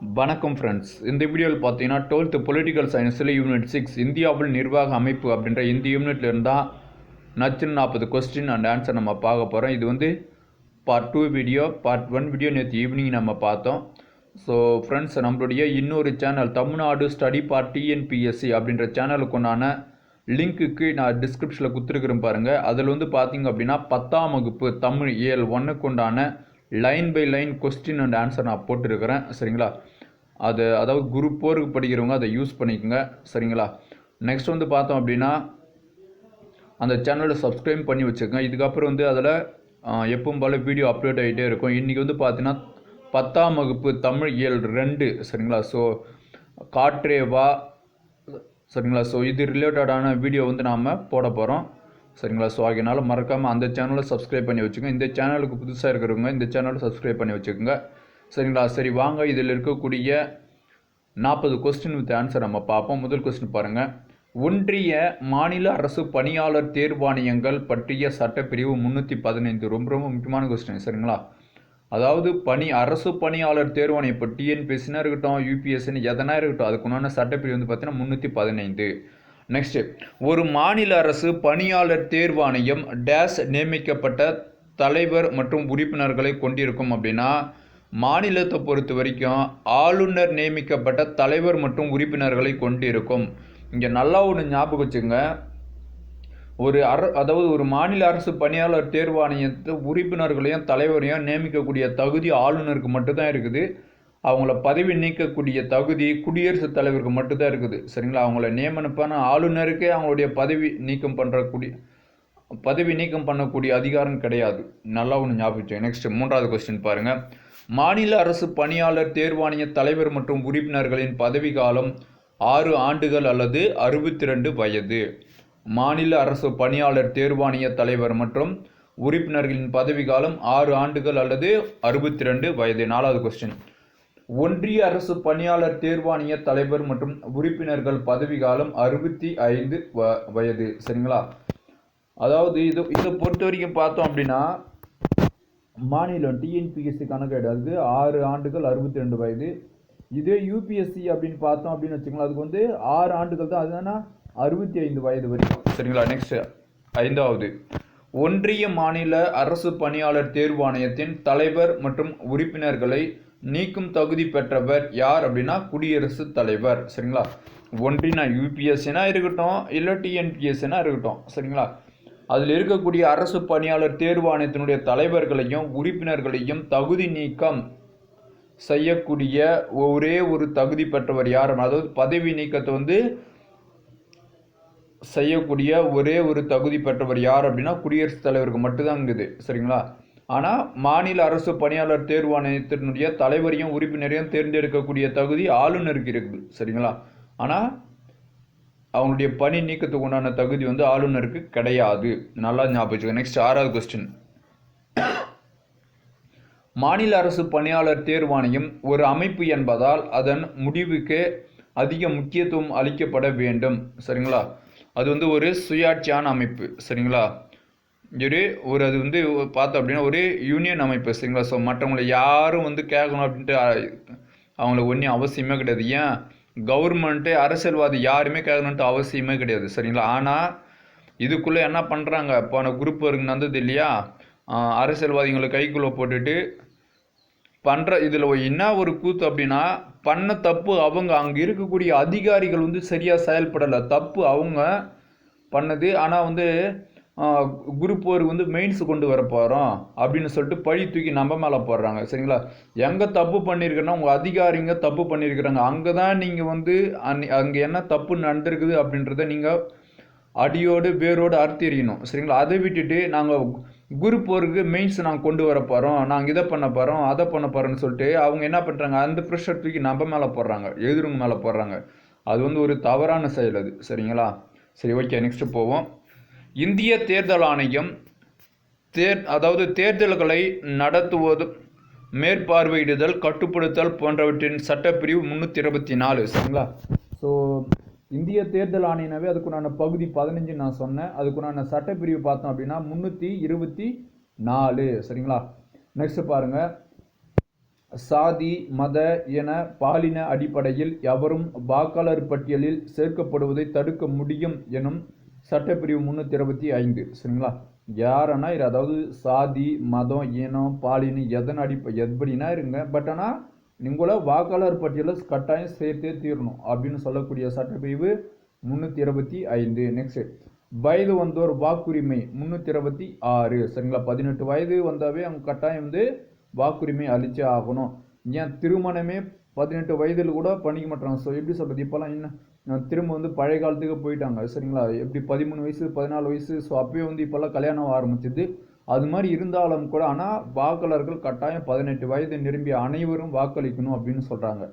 வணக்கம் ஃப்ரெண்ட்ஸ் இந்த வீடியோவில் பார்த்தீங்கன்னா டுவெல்த்து பொலிட்டிக்கல் சயின்ஸில் யூனிட் சிக்ஸ் இந்தியாவில் நிர்வாக அமைப்பு அப்படின்ற இந்த யூனிட்ல இருந்தால் நச்சுன்னு நாற்பது கொஸ்டின் அண்ட் ஆன்சர் நம்ம பார்க்க போகிறோம் இது வந்து part two video part one video நேற்று ஈவினிங் நம்ம பார்த்தோம். ஸோ ஃப்ரெண்ட்ஸ் நம்மளுடைய இன்னொரு channel Tamil Nadu study part TNPSC அப்படின்ற சேனலுக்குண்டான லிங்க்குக்கு நான் டிஸ்கிரிப்ஷனில் கொடுத்துருக்குறேன் பாருங்கள் அதில் வந்து பார்த்தீங்க அப்படின்னா பத்தாம் வகுப்பு தமிழ் ஏழு ஒன்றுக்குண்டான line by line question and answer நான் போட்டிருக்கிறேன். சரிங்களா? அது அதாவது குரூப் போருக்கு படிக்கிறவங்க அதை யூஸ் பண்ணிக்கோங்க. சரிங்களா? நெக்ஸ்ட் வந்து பார்த்தோம் அப்படின்னா அந்த சேனலை சப்ஸ்கிரைப் பண்ணி வச்சுக்கோங்க. இதுக்கப்புறம் வந்து அதில் எப்பவும் போல் வீடியோ அப்லோட் ஆகிட்டே இருக்கும். இன்றைக்கி வந்து பார்த்தீங்கன்னா பத்தாம் வகுப்பு தமிழ் இயல் ரெண்டு. சரிங்களா? ஸோ காற்றேவா சரிங்களா? ஸோ இது ரிலேட்டடான வீடியோ வந்து நாம் போட போகிறோம் சரிங்களா? ஸோ அதனால் மறக்காமல் அந்த சேனலை சப்ஸ்கிரைப் பண்ணி வச்சுக்கோங்க. இந்த சேனலுக்கு புதுசாக இருக்கிறவங்க இந்த சேனலை சப்ஸ்கிரைப் பண்ணி வச்சுக்கோங்க. சரிங்களா? சரி வாங்க. இதில் இருக்கக்கூடிய நாற்பது கொஸ்டின் வித் ஆன்சர் நம்ம பார்ப்போம். முதல் கொஸ்டின் பாருங்கள் ஒன்றிய மாநில அரசு பணியாளர் தேர்வாணையங்கள் பற்றிய சட்டப்பிரிவு முந்நூற்றி பதினைந்து. ரொம்ப ரொம்ப முக்கியமான கொஸ்டின் சரிங்களா? அதாவது பணி அரசு பணியாளர் தேர்வாணையம் இப்போ டிஎன்பிஎஸ்சினா இருக்கட்டும் யூபிஎஸ்சின்னு எதனா இருக்கட்டும் அதுக்குண்டான சட்டப்பிரிவு வந்து பார்த்தீங்கன்னா முந்நூற்றி பதினைந்து. நெக்ஸ்ட்டு ஒரு மாநில அரசு பணியாளர் தேர்வாணையம் டேஸ் நியமிக்கப்பட்ட தலைவர் மற்றும் உறுப்பினர்களை கொண்டிருக்கும் அப்படின்னா மாநிலத்தை பொறுத்த வரைக்கும் ஆளுநர் நியமிக்கப்பட்ட தலைவர் மற்றும் உறுப்பினர்களை கொண்டிருக்கும். இங்கே நல்லா ஒன்று ஞாபகம் வச்சுங்க. ஒரு அர அதாவது ஒரு மாநில அரசு பணியாளர் தேர்வாணையத்தை உறுப்பினர்களையும் தலைவரையும் நியமிக்கக்கூடிய தகுதி ஆளுநருக்கு மட்டும்தான் இருக்குது. அவங்கள பதவி நீக்கக்கூடிய தகுதி குடியரசுத் தலைவருக்கு மட்டும்தான் இருக்குது. சரிங்களா? அவங்கள நியமனப்பான ஆளுநருக்கே அவங்களுடைய பதவி நீக்கம் பண்ணுறக்கூடிய பதவி நீக்கம் பண்ணக்கூடிய அதிகாரம் கிடையாது. நல்லா ஒன்று ஞாபகம் நெக்ஸ்ட் மூன்றாவது கொஸ்டின் பாருங்கள் மாநில அரசு பணியாளர் தேர்வாணைய தலைவர் மற்றும் உறுப்பினர்களின் பதவி காலம் ஆறு ஆண்டுகள் அல்லது அறுபத்தி ரெண்டு வயது. மாநில அரசு பணியாளர் தேர்வாணைய தலைவர் மற்றும் உறுப்பினர்களின் பதவி காலம் ஆறு ஆண்டுகள் அல்லது அறுபத்தி ரெண்டு வயது. நாலாவது கொஸ்டின் ஒன்றிய அரசு பணியாளர் தேர்வாணைய தலைவர் மற்றும் உறுப்பினர்கள் பதவி காலம் அறுபத்தி ஐந்து வ வயது. சரிங்களா? அதாவது இது இதை பொறுத்த வரைக்கும் பார்த்தோம் அப்படின்னா மாநிலம் டிஎன்பிஎஸ்சி கணக்கு அதுக்கு ஆறு ஆண்டுகள் அறுபத்தி ரெண்டு வயது. இதே யூபிஎஸ்சி அப்படின்னு பார்த்தோம் அப்படின்னு வச்சுக்கோங்களேன் அதுக்கு வந்து ஆறு ஆண்டுகள் தான் அதுதானா அறுபத்தி ஐந்து வயது வரைக்கும். சரிங்களா? நெக்ஸ்ட் ஐந்தாவது. ஒன்றிய மாநில அரசு பணியாளர் தேர்வாணையத்தின் தலைவர் மற்றும் உறுப்பினர்களை நீக்கும் தகுதி பெற்றவர் யார் அப்படின்னா குடியரசுத் தலைவர் சரிங்களா? ஒன்றினா யூபிஎஸ்சினா இருக்கட்டும் இல்லை டிஎன்பிஎஸ்சினா இருக்கட்டும் சரிங்களா? அதில் இருக்கக்கூடிய அரசு பணியாளர் தேர்வாணையத்தினுடைய தலைவர்களையும் உறுப்பினர்களையும் தகுதி நீக்கம் செய்யக்கூடிய ஒரே ஒரு தகுதி பெற்றவர் யார் அதாவது பதவி நீக்கத்தை வந்து செய்யக்கூடிய ஒரே ஒரு தகுதி பெற்றவர் யார் அப்படின்னா குடியரசுத் தலைவருக்கு மட்டும்தான் இருக்குது சரிங்களா? ஆனால் மாநில அரசு பணியாளர் தேர்வாணையத்தினுடைய தலைவரையும் உறுப்பினரையும் தேர்ந்தெடுக்கக்கூடிய தகுதி ஆளுநருக்கு இருக்குது சரிங்களா? ஆனால் அவங்களுடைய பணி நீக்கத்துக்கு உண்டான தகுதி வந்து ஆளுநருக்கு கிடையாது. நல்லா ஞாபகம் வச்சுக்கோங்க. நெக்ஸ்ட் ஆறாவது கொஸ்டின் மாநில அரசு பணியாளர் தேர்வாணையம் ஒரு அமைப்பு என்பதால் அதன் முடிவுக்கு அதிக முக்கியத்துவம் அளிக்கப்பட வேண்டும் சரிங்களா? அது வந்து ஒரு சுயாட்சியான அமைப்பு சரிங்களா? ஒரு ஒரு அது வந்து பார்த்தோம் அப்படின்னா ஒரு யூனியன் அமைப்பு சரிங்களா? ஸோ மற்றவங்களை யாரும் வந்து கேட்கணும் அப்படின்ட்டு அவங்களுக்கு ஒன்றும் அவசியமே கிடையாது. ஏன்? கவர்மெண்ட்டு அரசியல்வாதி யாருமே கேட்கணுன்ட்டு அவசியமே கிடையாது சரிங்களா? ஆனால் இதுக்குள்ளே என்ன பண்ணுறாங்க போன குரூப் ஒர்க் நடந்தது இல்லையா? அரசியல்வாதிகளை கைக்குள்ளே போட்டுட்டு பண்ணுற இதில் என்ன ஒரு கூத்து அப்படின்னா பண்ண தப்பு அவங்க அங்கே இருக்கக்கூடிய அதிகாரிகள் வந்து சரியாக செயல்படலை. தப்பு அவங்க பண்ணது. ஆனால் வந்து குரூப் ஒரு வந்து மெயின்ஸ் கொண்டு வர போகிறோம் அப்படின்னு சொல்லிட்டு பழி தூக்கி நம்ம மேலே போடுறாங்க. சரிங்களா? எங்கே தப்பு பண்ணியிருக்கேன்னா உங்கள் அதிகாரிங்க தப்பு பண்ணியிருக்கிறாங்க அங்கே தான் நீங்கள் வந்து அந் அங்கே என்ன தப்பு நடந்திருக்குது அப்படின்றத நீங்கள் அடியோடு வேரோடு அறுத்தெறியணும் சரிங்களா? அதை விட்டுட்டு நாங்கள் குரூப் ஒர்க்கு மெயின்ஸ் நாங்கள் கொண்டு வர போகிறோம் நாங்கள் இதை பண்ண போகிறோம் அதை பண்ண போகிறோன்னு சொல்லிட்டு அவங்க என்ன பண்ணுறாங்க அந்த ப்ரெஷர் தூக்கி நம்ம மேலே போடுறாங்க. எதிர்வங்க மேலே போடுறாங்க. அது வந்து ஒரு தவறான செயல் அது. சரிங்களா? சரி ஓகே நெக்ஸ்ட்டு போவோம். இந்திய தேர்தல் ஆணையம் தேர் அதாவது தேர்தல்களை நடத்துவது மேற்பார்வையிடுதல் கட்டுப்படுத்தல் போன்றவற்றின் சட்டப்பிரிவு முந்நூற்றி இருபத்தி நாலு சரிங்களா? ஸோ இந்திய தேர்தல் ஆணையனாவே அதுக்குண்டான பகுதி பதினஞ்சு நான் சொன்னேன். அதுக்குண்டான சட்டப்பிரிவு பார்த்தோம் அப்படின்னா முந்நூற்றி இருபத்தி நாலு சரிங்களா? நெக்ஸ்ட் பாருங்கள் சாதி மத என பாலின அடிப்படையில் எவரும் வாக்காளர் பட்டியலில் சேர்க்கப்படுவதை தடுக்க முடியும் எனும் சட்டப்பிரிவு முந்நூற்றி இருபத்தி ஐந்து சரிங்களா? யாரனா இது அதாவது சாதி மதம் இனம் பாலினம் எதன் அடிப்ப எப்படின்னா இருங்க. பட் ஆனால் உங்களை வாக்காளர் பட்டியலில் கட்டாயம் சேர்த்தே தீரணும் அப்படின்னு சொல்லக்கூடிய சட்டப்பிரிவு முந்நூற்றி இருபத்தி ஐந்து. நெக்ஸ்ட் வயது வந்தோர் வாக்குரிமை முந்நூற்றி இருபத்தி ஆறு சரிங்களா? பதினெட்டு வயது வந்தாவே அவங்க கட்டாயம் வந்து வாக்குரிமை அழிச்சே ஆகணும். ஏன் திருமணமே பதினெட்டு வயதில் கூட பண்ணிக்க மாட்டாங்க ஸோ எப்படி சொல்கிறது இப்போல்லாம் என்ன திரும்ப வந்து பழைய காலத்துக்கு போயிட்டாங்க சரிங்களா? எப்படி பதிமூணு வயசு பதினாலு வயசு ஸோ அப்பயே வந்து இப்போல்லாம் கல்யாணம் ஆரம்பிச்சிது. அது மாதிரி இருந்தாலும் கூட ஆனால் வாக்காளர்கள் கட்டாயம் பதினெட்டு வயது நிரம்பிய அனைவரும் வாக்களிக்கணும் அப்படின்னு சொல்கிறாங்க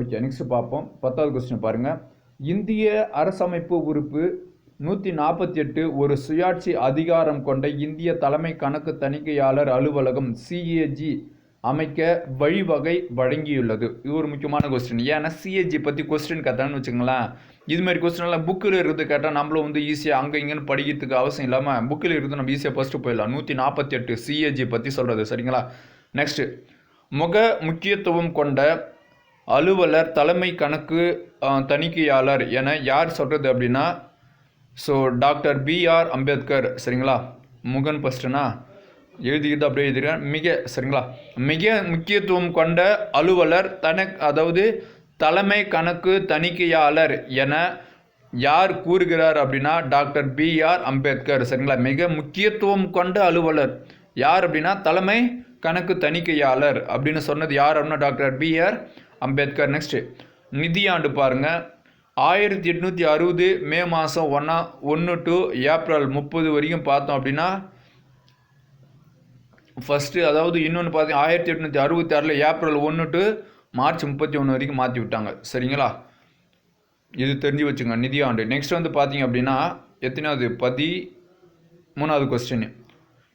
ஓகே நெக்ஸ்ட் பார்ப்போம். பத்தாவது கொஸ்டின் பாருங்கள் இந்திய அரசமைப்பு உறுப்பு நூற்றி நாற்பத்தி எட்டு ஒரு சுயாட்சி அதிகாரம் கொண்ட இந்திய தலைமை கணக்கு தணிக்கையாளர் அலுவலகம் சிஏஜி அமைக்க வழிவகை வழங்கியுள்ளது. இது ஒரு முக்கியமான கொஸ்டின் ஏன்னா சிஏஜி பற்றி கொஸ்டின் கேட்டான்னு வச்சுங்களேன் இது மாதிரி கொஸ்டின் புக்கில் இருந்து கேட்டால் நம்மளும் வந்து ஈஸியாக அங்கே இங்கேன்னு படிக்கிறதுக்கு அவசியம் இல்லாமல் புக்கில் இருந்து நம்ம ஈஸியாக ஃபஸ்ட்டு போயிடலாம். நூற்றி நாற்பத்தி எட்டு சிஏஜி பற்றி சொல்கிறது சரிங்களா? நெக்ஸ்ட்டு முக முக்கியத்துவம் கொண்ட அலுவலர் தலைமை கணக்கு தணிக்கையாளர் என யார் சொல்கிறது அப்படின்னா ஸோ டாக்டர் பிஆர் அம்பேத்கர் சரிங்களா? முகன் ஃபஸ்ட்டுனா எழுதிக்கிட்டு அப்படியே எழுதிக்கிறேன் மிக சரிங்களா? மிக முக்கியத்துவம் கொண்ட அலுவலர் தனக் அதாவது தலைமை கணக்கு தணிக்கையாளர் என யார் கூறுகிறார் அப்படின்னா டாக்டர் பிஆர் அம்பேத்கர் சரிங்களா? மிக முக்கியத்துவம் கொண்ட அலுவலர் யார் அப்படின்னா தலைமை கணக்கு தணிக்கையாளர் அப்படின்னு சொன்னது யார் அப்படின்னா doctor B R Ambedkar. Next நிதியாண்டு பாருங்கள் ஆயிரத்தி எட்நூற்றி அறுபது மே மாதம் ஒன்றா ஒன்று டு ஏப்ரல் முப்பது வரைக்கும் பார்த்தோம் அப்படின்னா ஃபஸ்ட்டு அதாவது இன்னொன்று பார்த்தீங்கன்னா ஆயிரத்தி எட்நூற்றி அறுபத்தி ஆறில் ஏப்ரல் ஒன்று டு மார்ச் முப்பத்தி ஒன்று வரைக்கும் மாற்றி விட்டாங்க. சரிங்களா? இது தெரிஞ்சு வச்சுங்க நிதியாண்டு நெக்ஸ்ட் வந்து பார்த்தீங்க அப்படின்னா எத்தனாவது? பதி மூணாவது கொஸ்டின்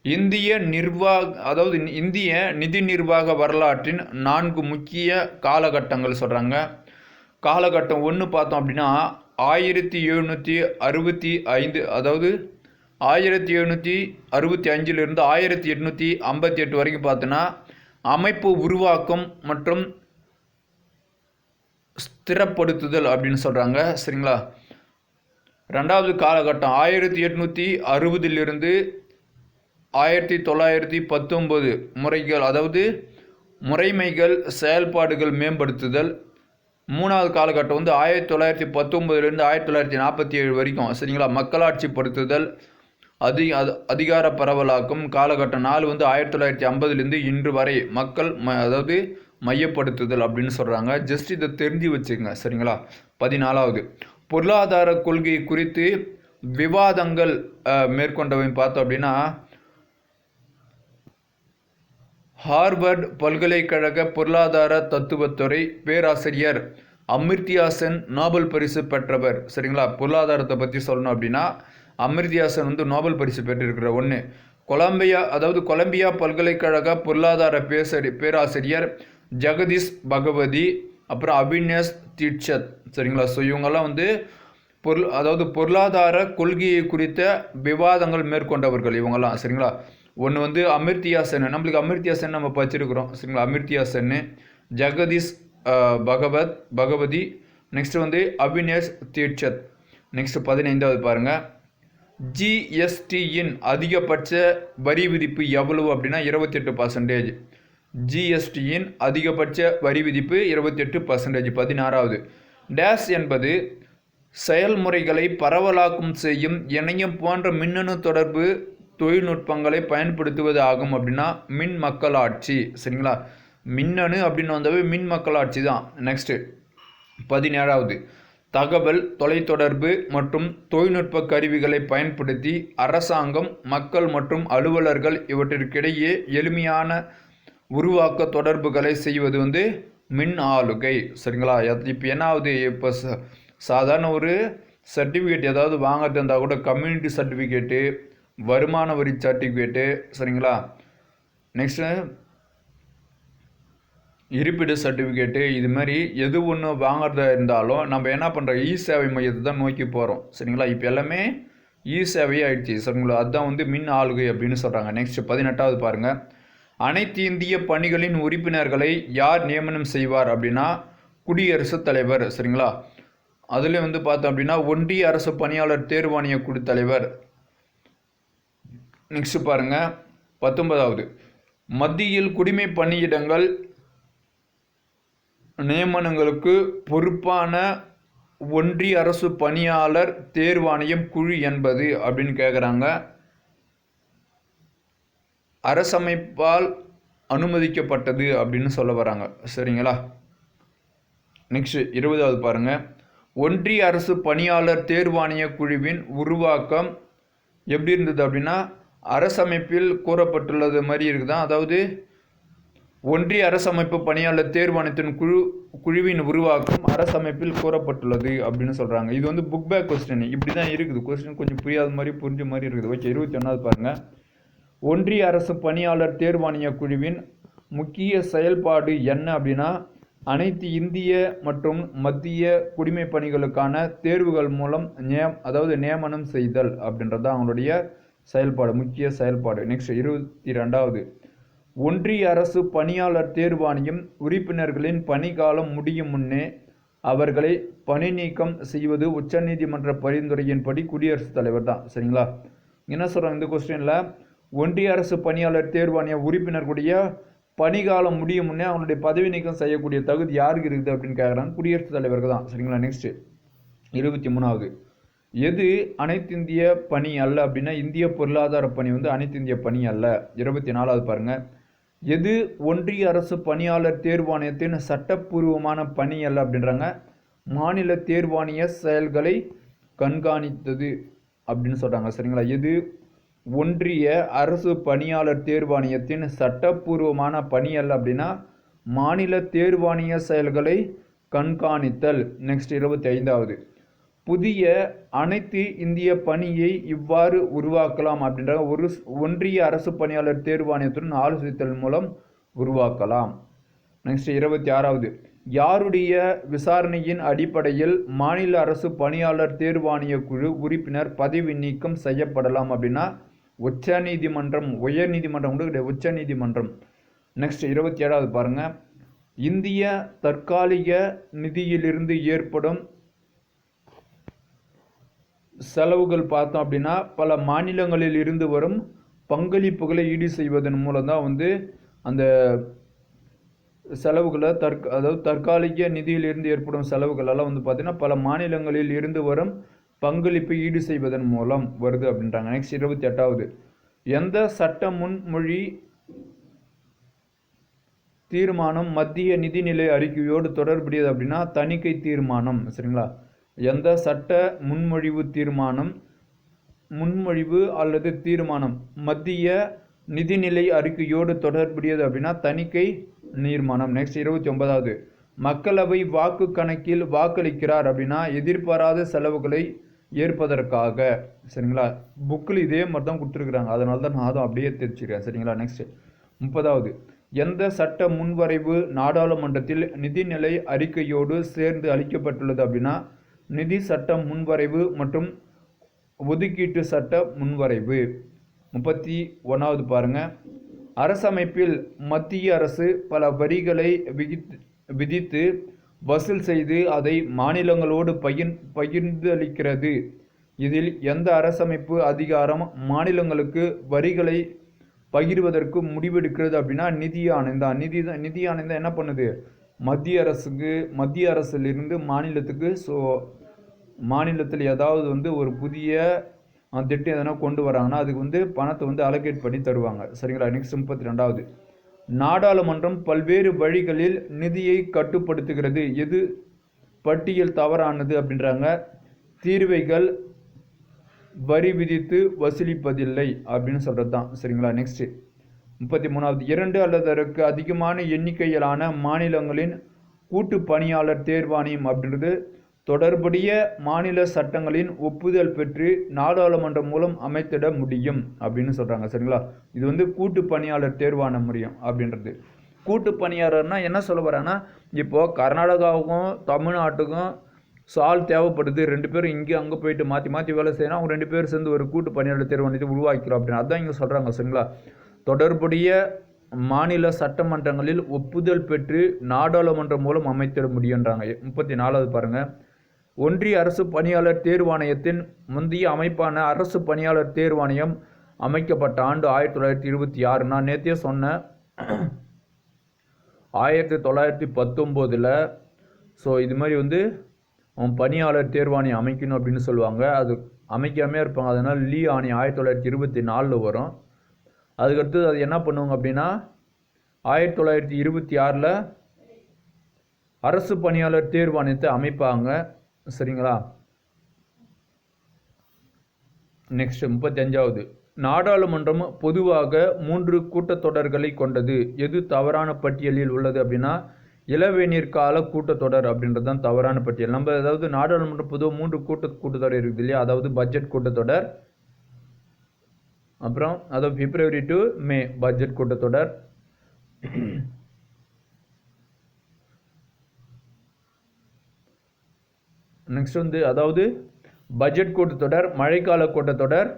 இந்திய நிர்வாக அதாவது இந்திய நிதி நிர்வாக வரலாற்றின் நான்கு முக்கிய காலகட்டங்கள் சொல்கிறாங்க காலகட்டம் ஒன்று பார்த்தோம் அப்படின்னா ஆயிரத்தி எழுநூற்றி அறுபத்தி ஐந்து அதாவது ஆயிரத்தி எழுநூற்றி அறுபத்தி அஞ்சிலிருந்து ஆயிரத்தி எட்நூற்றி ஐம்பத்தி எட்டு வரைக்கும் பார்த்தோன்னா அமைப்பு உருவாக்கம் மற்றும் ஸ்திரப்படுத்துதல் அப்படின்னு சொல்கிறாங்க சரிங்களா? ரெண்டாவது காலகட்டம் ஆயிரத்தி எட்நூற்றி அறுபதிலிருந்து ஆயிரத்தி தொள்ளாயிரத்தி பத்தொம்பது முறைகள் அதாவது முறைமைகள் செயல்பாடுகள் மேம்படுத்துதல். மூணாவது காலகட்டம் வந்து ஆயிரத்தி தொள்ளாயிரத்தி பத்தொம்பதுலேருந்து ஆயிரத்தி தொள்ளாயிரத்தி நாற்பத்தி ஏழு வரைக்கும் சரிங்களா? மக்களாட்சிப்படுத்துதல் அதி அதிகார பரவலாக்கும் காலகட்டம் நாலு வந்து ஆயிரத்தி தொள்ளாயிரத்தி ஐம்பதுலேருந்து இன்று வரை மக்கள் ம அதாவது மையப்படுத்துதல் அப்படின்னு சொல்கிறாங்க ஜஸ்ட் இதை தெரிஞ்சு வச்சுக்கோங்க. சரிங்களா? பதினாலாவது. பொருளாதார கொள்கை குறித்து விவாதங்கள் மேற்கொண்டவன் மேற்கொண்டவை பார்த்தோம் அப்படின்னா ஹார்வர்ட் பல்கலைக்கழக பொருளாதார தத்துவத்துறை பேராசிரியர் அமிர்தியாசன் நோபல் பரிசு பெற்றவர். சரிங்களா? பொருளாதாரத்தை பற்றி சொல்லணும் அப்படின்னா அமிர்தியாசன் வந்து நோபல் பரிசு பெற்றிருக்கிற ஒன்று கொலம்பியா அதாவது கொலம்பியா பல்கலைக்கழக பொருளாதார பேசரி பேராசிரியர் ஜெகதீஷ் பகவதி அப்புறம் அபினேஷ் தீட்சத். சரிங்களா? ஸோ இவங்கெல்லாம் வந்து பொருள் அதாவது பொருளாதார கொள்கையை குறித்த விவாதங்கள் மேற்கொண்டவர்கள் இவங்கெல்லாம். சரிங்களா? ஒன்று வந்து அமிர்தியா நம்மளுக்கு அமிர்தியா சென் நம்ம படிச்சிருக்கிறோம். சரிங்களா? அமிர்தியா சென்னு ஜெகதீஷ் பகவத் பகவதி நெக்ஸ்ட் வந்து அபினேஷ் தீட்சத். நெக்ஸ்ட் பதினைந்தாவது பாருங்கள் ஜிஎஸ்டியின் அதிகபட்ச வரி விதிப்பு எவ்வளவு அப்படின்னா இருபத்தெட்டு பர்சன்டேஜ் ஜிஎஸ்டியின் அதிகபட்ச வரி விதிப்பு இருபத்தெட்டு பர்சன்டேஜ் பதினாறாவது. டேஷ் என்பது செயல்முறைகளை பரவலாக்கம் செய்யும் இணையம் போன்ற மின்னணு தொடர்பு தொழில்நுட்பங்களை பயன்படுத்துவது ஆகும் அப்படின்னா மின் மக்களாட்சி. சரிங்களா? மின்னணு அப்படின்னு வந்தாவே மின் மக்களாட்சி தான். நெக்ஸ்ட்டு பதினேழாவது. தகவல் தொலைத்தொடர்பு மற்றும் தொழில்நுட்ப கருவிகளை பயன்படுத்தி அரசாங்கம் மக்கள் மற்றும் அலுவலர்கள் இவற்றிற்கிடையே எளிமையான உருவாக்க தொடர்புகளை செய்வது வந்து மின் ஆளுகை. சரிங்களா? இப்போ என்ன ஆகுது இப்போ ச- சாதாரண ஒரு சர்டிஃபிகேட் ஏதாவது வாங்குறது இருந்தால் கூட கம்யூனிட்டி சர்டிஃபிகேட்டு வருமான வரி சர்டிஃபிகேட்டு சரிங்களா? நெக்ஸ்ட்டு இருப்பிட சர்டிஃபிகேட்டு இது மாதிரி எது ஒன்று வாங்குறதா இருந்தாலும் நம்ம என்ன பண்ணுறோம் இ சேவை மையத்தை தான் நோக்கி போகிறோம் சரிங்களா? இப்போ எல்லாமே இ சேவையே ஆயிடுச்சு. சரிங்களா? அதுதான் வந்து மின் ஆளுகை அப்படின்னு சொல்கிறாங்க நெக்ஸ்ட் பதினெட்டாவது பாருங்கள் அனைத்து இந்திய பணிகளின் உறுப்பினர்களை யார் நியமனம் செய்வார் அப்படின்னா குடியரசுத் தலைவர். சரிங்களா? அதில் வந்து பார்த்தோம் அப்படின்னா ஒன்றிய அரசு பணியாளர் தேர்வாணைய குழு தலைவர். நெக்ஸ்ட் பாருங்க. பத்தொன்பதாவது. மத்தியில் குடிமை பணியிடங்கள் நியமனங்களுக்கு பொறுப்பான ஒன்றிய அரசு பணியாளர் தேர்வாணையம் குழு என்பது அப்படின்னு கேட்குறாங்க அரசமைப்பால் அனுமதிக்கப்பட்டது அப்படின்னு சொல்ல வராங்க. சரிங்களா? நெக்ஸ்ட் இருபதாவது பாருங்கள் ஒன்றிய அரசு பணியாளர் தேர்வாணைய குழுவின் உருவாக்கம் எப்படி இருந்தது அப்படின்னா அரசமைப்பில் கூறப்பட்டுள்ளது மாதிரி இருக்குதான். அதாவது ஒன்றிய அரசமைப்பு பணியாளர் தேர்வாணையத்தின் குழு குழுவின் உருவாக்கம் அரசமைப்பில் கூறப்பட்டுள்ளது அப்படின்னு சொல்கிறாங்க இது வந்து புக் பேக் கொஸ்டின் இப்படி தான் இருக்குது. கொஸ்டின் கொஞ்சம் புரியாத மாதிரி புரிஞ்ச மாதிரி இருக்குது. ஓகே இருபத்தி ஒன்றாவது பாருங்கள் ஒன்றிய அரசு பணியாளர் தேர்வாணைய குழுவின் முக்கிய செயல்பாடு என்ன அப்படின்னா அனைத்து இந்திய மற்றும் மத்திய குடிமை பணிகளுக்கான தேர்வுகள் மூலம் நியம் அதாவது நியமனம் செய்தல் அப்படின்றது தான் அவங்களுடைய செயல்பாடு முக்கிய செயல்பாடு. நெக்ஸ்ட் இருபத்தி ரெண்டாவது ஒன்றிய அரசு பணியாளர் தேர்வாணையம் உறுப்பினர்களின் பணிக்காலம் முடியும் முன்னே அவர்களை பணி நீக்கம் செய்வது உச்சநீதிமன்ற பரிந்துரையின்படி குடியரசுத் தலைவர் தான். சரிங்களா? என்ன சொல்கிறாங்க இந்த கொஸ்டினில் ஒன்றிய அரசு பணியாளர் தேர்வாணைய உறுப்பினர்களுடைய பணிகாலம் முடியும் முன்னே அவனுடைய பதவி நீக்கம் செய்யக்கூடிய தகுதி யாருக்கு இருக்குது அப்படின்னு கேட்குறாங்க குடியரசுத் தலைவருக்கு தான். சரிங்களா? நெக்ஸ்ட் இருபத்தி மூணாவது. எது அனைத்திந்திய பணி அல்ல அப்படின்னா இந்திய பொருளாதார பணி வந்து அனைத்திந்திய பணி அல்ல. இருபத்தி நாலாவது பாருங்கள் எது ஒன்றிய அரசு பணியாளர் தேர்வாணையத்தின் சட்டப்பூர்வமான பணி அல்ல அப்படின்றாங்க. மாநில தேர்வாணைய செயல்களை கண்காணித்தது அப்படின்னு சொல்கிறாங்க சரிங்களா? எது ஒன்றிய அரசு பணியாளர் தேர்வாணையத்தின் சட்டப்பூர்வமான பணி அல்ல அப்படின்னா மாநில தேர்வாணைய செயல்களை கண்காணித்தல். நெக்ஸ்ட் இருபத்தி ஐந்தாவது புதிய அனைத்து இந்திய பணியை இவ்வாறு உருவாக்கலாம் அப்படின்ற ஒரு ஒன்றிய அரசு பணியாளர் தேர்வாணையத்துடன் ஆலோசித்தல் மூலம் உருவாக்கலாம். நெக்ஸ்ட் இருபத்தி ஆறாவது. யாருடைய விசாரணையின் அடிப்படையில் மாநில அரசு பணியாளர் தேர்வாணைய குழு உறுப்பினர் பதவி நீக்கம் செய்யப்படலாம் அப்படின்னா உச்ச நீதிமன்றம் உயர் நீதிமன்றம் கூட கிடையாது உச்ச நீதிமன்றம். நெக்ஸ்ட் இருபத்தி ஏழாவது பாருங்கள் இந்திய தற்காலிக நிதியிலிருந்து ஏற்படும் செலவுகள் பார்த்தோம் அப்படின்னா பல மாநிலங்களில் இருந்து வரும் பங்களிப்புகளை ஈடு செய்வதன் மூலம் தான் வந்து அந்த செலவுகளை தற்க அதாவது தற்காலிக நிதியிலிருந்து ஏற்படும் செலவுகளெல்லாம் வந்து பார்த்திங்கன்னா பல மாநிலங்களில் இருந்து வரும் பங்களிப்பை ஈடு செய்வதன் மூலம் வருது அப்படின்றாங்க. நெக்ஸ்ட் இருபத்தி எட்டாவது. எந்த சட்ட முன்மொழி தீர்மானம் மத்திய நிதிநிலை அறிக்கையோடு தொடர்புடையது அப்படின்னா தணிக்கை தீர்மானம். சரிங்களா? எந்த சட்ட முன்மொழிவு தீர்மானம் முன்மொழிவு அல்லது தீர்மானம்? மத்திய நிதிநிலை அறிக்கையோடு தொடர்புடையது அப்படின்னா தணிக்கை தீர்மானம் நெக்ஸ்ட் இருபத்தி ஒன்பதாவது மக்களவை வாக்கு கணக்கில் வாக்களிக்கிறார் அப்படின்னா எதிர்பாராத செலவுகளை ஏற்பதற்காக. சரிங்களா? புக்கில் இதே மாதிரி தான் கொடுத்துருக்குறாங்க. அதனால தான் நான் அதை அப்படியே தெரிஞ்சுக்கிறேன். சரிங்களா? நெக்ஸ்ட் முப்பதாவது. எந்த சட்ட முன்வரைவு நாடாளுமன்றத்தில் நிதிநிலை அறிக்கையோடு சேர்ந்து அளிக்கப்பட்டுள்ளது அப்படின்னா நிதி சட்ட முன்வரைவு மற்றும் ஒதுக்கீட்டு சட்ட முன்வரைவு. முப்பத்தி ஒன்றாவது பாருங்க. அரசமைப்பில் மத்திய அரசு பல வரிகளை விகித்து விதித்து வசூல் செய்து அதை மாநிலங்களோடு பகிர் பகிர்ந்தளிக்கிறது. இதில் எந்த அரசமைப்பு அதிகாரம் மாநிலங்களுக்கு வரிகளை பகிர்வதற்கு முடிவெடுக்கிறது அப்படின்னா நிதி ஆணையம் தான். நிதி தான் நிதி ஆணையம் தான் என்ன பண்ணுது? மத்திய அரசுக்கு மத்திய அரசிலிருந்து மாநிலத்துக்கு ஸோ மாநிலத்தில் ஏதாவது வந்து ஒரு புதிய திட்டம் எதனா கொண்டு வராங்கன்னா அதுக்கு வந்து பணத்தை வந்து அலோகேட் பண்ணி தருவாங்க. சரிங்களா? நெக்ஸ்ட் முப்பத்தி ரெண்டாவது நாடாளுமன்றம் பல்வேறு வழிகளில் நிதியை கட்டுப்படுத்துகிறது. எது? பட்டியல் தவறானது அப்படின்றாங்க. தீர்வைகள் வரி விதித்து வசூலிப்பதில்லை அப்படின்னு சொல்கிறது தான் சரிங்களா? நெக்ஸ்ட்டு முப்பத்தி மூணாவது இரண்டு அல்லது அதற்கு அதிகமான எண்ணிக்கையிலான மாநிலங்களின் கூட்டு பணியாளர் தேர்வாணையம் அப்படின்றது. தொடர்புடைய மாநில சட்டங்களின் ஒப்புதல் பெற்று நாடாளுமன்றம் மூலம் அமைத்திட முடியும் அப்படின்னு சொல்கிறாங்க சரிங்களா? இது வந்து கூட்டு பணியாளர் தேர்வான முடியும் அப்படின்றது. கூட்டு பணியாளர்னா என்ன சொல்ல வராங்கன்னா இப்போது கர்நாடகாவுக்கும் தமிழ்நாட்டுக்கும் சால் தேவைப்படுது. ரெண்டு பேரும் இங்கே அங்கே போயிட்டு மாற்றி மாற்றி வேலை செய்யணும். அவங்க ரெண்டு பேரும் சேர்ந்து ஒரு கூட்டு பணியாளர் தேர்வாணையத்தை உருவாக்கிறோம் அப்படின்னு. அதான் இங்கே சொல்கிறாங்க சரிங்களா? தொடர்புடைய மாநில சட்டமன்றங்களில் ஒப்புதல் பெற்று நாடாளுமன்றம் மூலம் அமைத்திட முடியுன்றாங்க முப்பத்தி நாலாவது பாருங்கள் ஒன்றிய அரசு பணியாளர் தேர்வாணையத்தின் முந்தைய அமைப்பான அரசு பணியாளர் தேர்வாணையம் அமைக்கப்பட்ட ஆண்டு ஆயிரத்தி தொள்ளாயிரத்தி இருபத்தி ஆறு நான் நேற்றே சொன்னேன் ஆயிரத்தி தொள்ளாயிரத்தி பத்தொம்போதில் ஸோ இது மாதிரி வந்து அவன் பணியாளர் தேர்வாணையம் அமைக்கணும் அப்படின்னு சொல்லுவாங்க. அது அமைக்காமே இருப்பாங்க. அதனால் லீ ஆணையம் ஆயிரத்தி தொள்ளாயிரத்தி இருபத்தி நாலில் வரும். அதுக்கடுத்து அது என்ன பண்ணுவாங்க அப்படின்னா ஆயிரத்தி தொள்ளாயிரத்தி இருபத்தி ஆறில் அரசு பணியாளர் தேர்வாணையத்தை அமைப்பாங்க. சரிங்களா? நெக்ஸ்ட் முப்பத்தஞ்சாவது நாடாளுமன்றம் பொதுவாக மூன்று கூட்டத்தொடர்களை கொண்டது. எது தவறான பட்டியலில் உள்ளது அப்படின்னா இளவேநீர் கால கூட்டத்தொடர் அப்படின்றது தான் தவறான பட்டியல். நம்ம அதாவது நாடாளுமன்றம் பொதுவாக மூன்று கூட்ட கூட்டத்தொடர் இருக்குது இல்லையா? அதாவது பட்ஜெட் கூட்டத்தொடர் அப்புறம் அதாவது பிப்ரவரி டு மே பட்ஜெட் கூட்டத்தொடர். நெக்ஸ்ட் வந்து அதாவது பட்ஜெட் கூட்டத்தொடர் மழைக்கால கூட்டத்தொடர்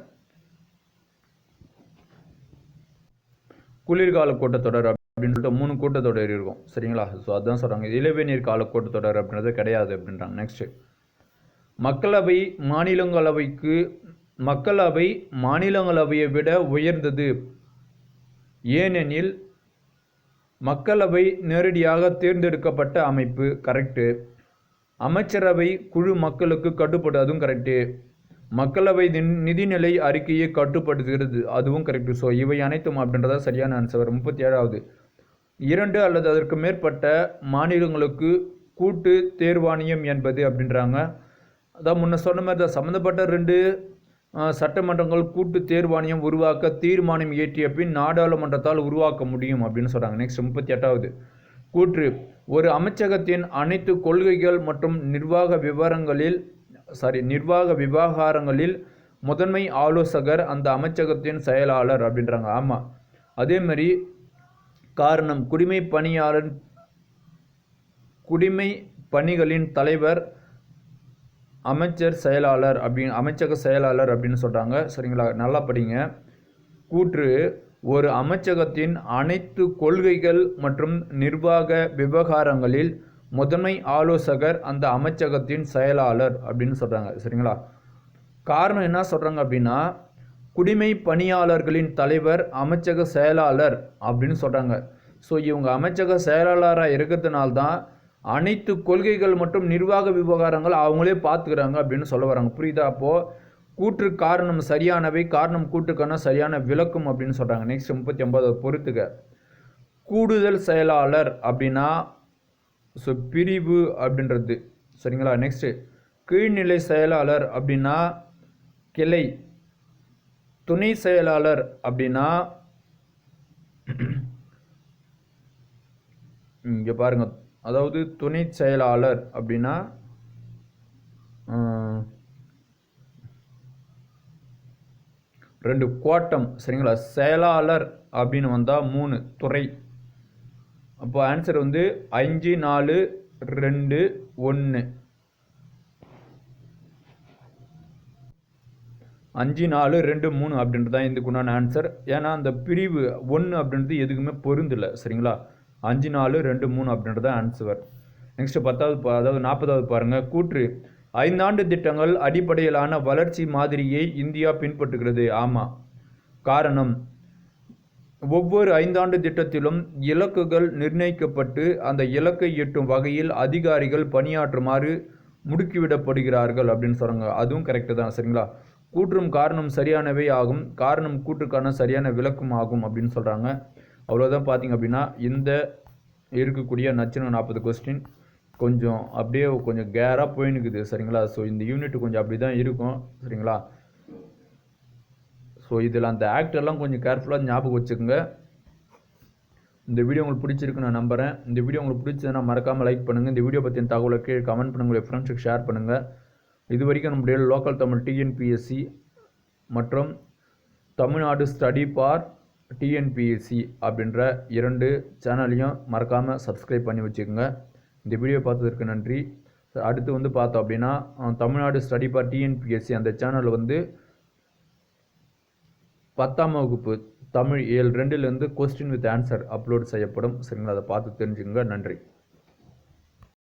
குளிர்கால கூட்டத்தொடர் அப்படின்னு சொல்லிட்டு மூணு கூட்டத்தொடர் இருக்கும் சரிங்களா? ஸோ அதான் சொல்கிறாங்க இளவேநீர் கால கூட்டத்தொடர் அப்படின்றது கிடையாது அப்படின்றாங்க. நெக்ஸ்ட்டு மக்களவை மாநிலங்களவைக்கு மக்களவை மாநிலங்களவையை விட உயர்ந்தது. ஏனெனில் மக்களவை நேரடியாக தேர்ந்தெடுக்கப்பட்ட அமைப்பு கரெக்டு அமைச்சரவை குழு மக்களுக்கு கட்டுப்படுவதும் கரெக்டு மக்களவை நிதிநிலை அறிக்கையை கட்டுப்படுத்துகிறது அதுவும் கரெக்டு ஸோ இவை அனைத்தும் அப்படின்றதா சரியான ஆன்சர் முப்பத்தி ஏழாவது இரண்டு அல்லது அதற்கு மேற்பட்ட மாநிலங்களுக்கு கூட்டு தேர்வாணியம் என்பது அப்படின்றாங்க. அதான் முன்ன சொன்ன மாதிரி தான் சம்மந்தப்பட்ட ரெண்டு சட்டமன்றங்கள் கூட்டு தேர்வாணையம் உருவாக்க தீர்மானம் இயற்றிய பின் நாடாளுமன்றத்தால் உருவாக்க முடியும் அப்படின்னு சொல்கிறாங்க நெக்ஸ்ட் முப்பத்தி எட்டாவது கூற்று. ஒரு அமைச்சகத்தின் அனைத்து கொள்கைகள் மற்றும் நிர்வாக விவரங்களில் சாரி நிர்வாக விவகாரங்களில் முதன்மை ஆலோசகர் அந்த அமைச்சகத்தின் செயலாளர் அப்படின்றாங்க. ஆமாம் அதே மாதிரி காரணம் குடிமை பணியாளர் குடிமை பணிகளின் தலைவர் அமைச்சர் செயலாளர் அப்படின்னு அமைச்சக செயலாளர் அப்படின்னு சொல்கிறாங்க சரிங்களா? நல்லா படிங்க. கூற்று ஒரு அமைச்சகத்தின் அனைத்து கொள்கைகள் மற்றும் நிர்வாக விவகாரங்களில் முதன்மை ஆலோசகர் அந்த அமைச்சகத்தின் செயலாளர் அப்படின்னு சொல்கிறாங்க சரிங்களா? காரணம் என்ன சொல்கிறாங்க அப்படின்னா குடிமை பணியாளர்களின் தலைவர் அமைச்சக செயலாளர் அப்படின்னு சொல்கிறாங்க ஸோ இவங்க அமைச்சக செயலாளராக இருக்கிறதுனால தான் அனைத்து கொள்கைகள் மற்றும் நிர்வாக விவகாரங்கள் அவங்களே பார்த்துக்கிறாங்க அப்படின்னு சொல்ல வராங்க. புரியுதா? அப்போது கூற்று காரணம் சரியானவை காரணம் கூற்றுக்கான சரியான விளக்கம் அப்படின்னு சொல்கிறாங்க நெக்ஸ்ட் முப்பத்தி ஒன்பது பொறுத்துக்க கூடுதல் செயலாளர் அப்படின்னா ஸோ பிரிவு அப்படின்றது. சரிங்களா? நெக்ஸ்ட்டு கீழ்நிலை செயலாளர் அப்படின்னா கிளை. துணை செயலாளர் அப்படின்னா இங்கே பாருங்கள் அதாவது துணை செயலாளர் அப்படின்னா ரெண்டு கோட்டம் சரிங்களா? செயலாளர் அப்படின்னு வந்தால் மூணு துறை. அப்போ ஆன்சர் வந்து அஞ்சு நாலு ரெண்டு ஒன்று அஞ்சு நாலு ரெண்டு மூணு அப்படின்றது தான் இதுக்குண்டான ஆன்சர் ஏன்னா அந்த பிரிவு ஒன்று அப்படின்றது எதுக்குமே பொருந்தில்லை சரிங்களா? அஞ்சு நாலு ரெண்டு மூணு அப்படின்றது ஆன்சுவர் நெக்ஸ்ட் பத்தாவது அதாவது நாற்பதாவது பாருங்கள் கூற்று. ஐந்தாண்டு திட்டங்கள் அடிப்படையிலான வளர்ச்சி மாதிரியை இந்தியா பின்பற்றுகிறது. ஆமாம் காரணம். ஒவ்வொரு ஐந்தாண்டு திட்டத்திலும் இலக்குகள் நிர்ணயிக்கப்பட்டு அந்த இலக்கை எட்டும் வகையில் அதிகாரிகள் பணியாற்றுமாறு முடுக்கிவிடப்படுகிறார்கள் அப்படின்னு சொல்கிறாங்க அதுவும் கரெக்டு தான். சரிங்களா? கூற்றும் காரணம் சரியானவை ஆகும். காரணம் கூற்றுக்கான சரியான விளக்கம் ஆகும் அப்படின்னு சொல்கிறாங்க அவ்வளோதான் பார்த்தீங்க அப்படின்னா இந்த இருக்கக்கூடிய நச்சின நாற்பது கொஸ்டின் கொஞ்சம் அப்படியே கொஞ்சம் கேராக போயின்னுக்குது சரிங்களா? ஸோ இந்த யூனிட் கொஞ்சம் அப்படி தான் இருக்கும் சரிங்களா? ஸோ இதில் அந்த ஆக்டர்லாம் கொஞ்சம் கேர்ஃபுல்லாக ஞாபகம் வச்சுக்கோங்க. இந்த வீடியோ உங்களுக்கு பிடிச்சிருக்கு நான் நம்புகிறேன் இந்த வீடியோ உங்களுக்கு பிடிச்சதுன்னா மறக்காமல் லைக் பண்ணுங்கள் இந்த வீடியோ பற்றின தகவலை கீழே கமெண்ட் பண்ணுங்கள் உங்களுடைய ஃப்ரெண்ட்ஸுக்கு ஷேர் பண்ணுங்கள் இது வரைக்கும் நம்முடைய லோக்கல் தமிழ் டிஎன்பிஎஸ்சி மற்றும் தமிழ்நாடு ஸ்டடி பார் டிஎன்பிஎஸ்சி அப்படின்ற இரண்டு சேனலையும் மறக்காமல் சப்ஸ்கிரைப் பண்ணி வச்சுக்கோங்க. இந்த வீடியோ பார்த்ததற்கு நன்றி. அடுத்து வந்து பார்த்தோம் அப்படின்னா தமிழ்நாடு ஸ்டடி பார் டிஎன்பிஎஸ்சி அந்த சேனல் வந்து பத்தாம் வகுப்பு தமிழ் ஏழு ரெண்டுலேருந்து கொஸ்டின் வித் ஆன்சர் அப்லோட் செய்யப்படும். சரிங்களா? அதை பார்த்து தெரிஞ்சுங்க நன்றி.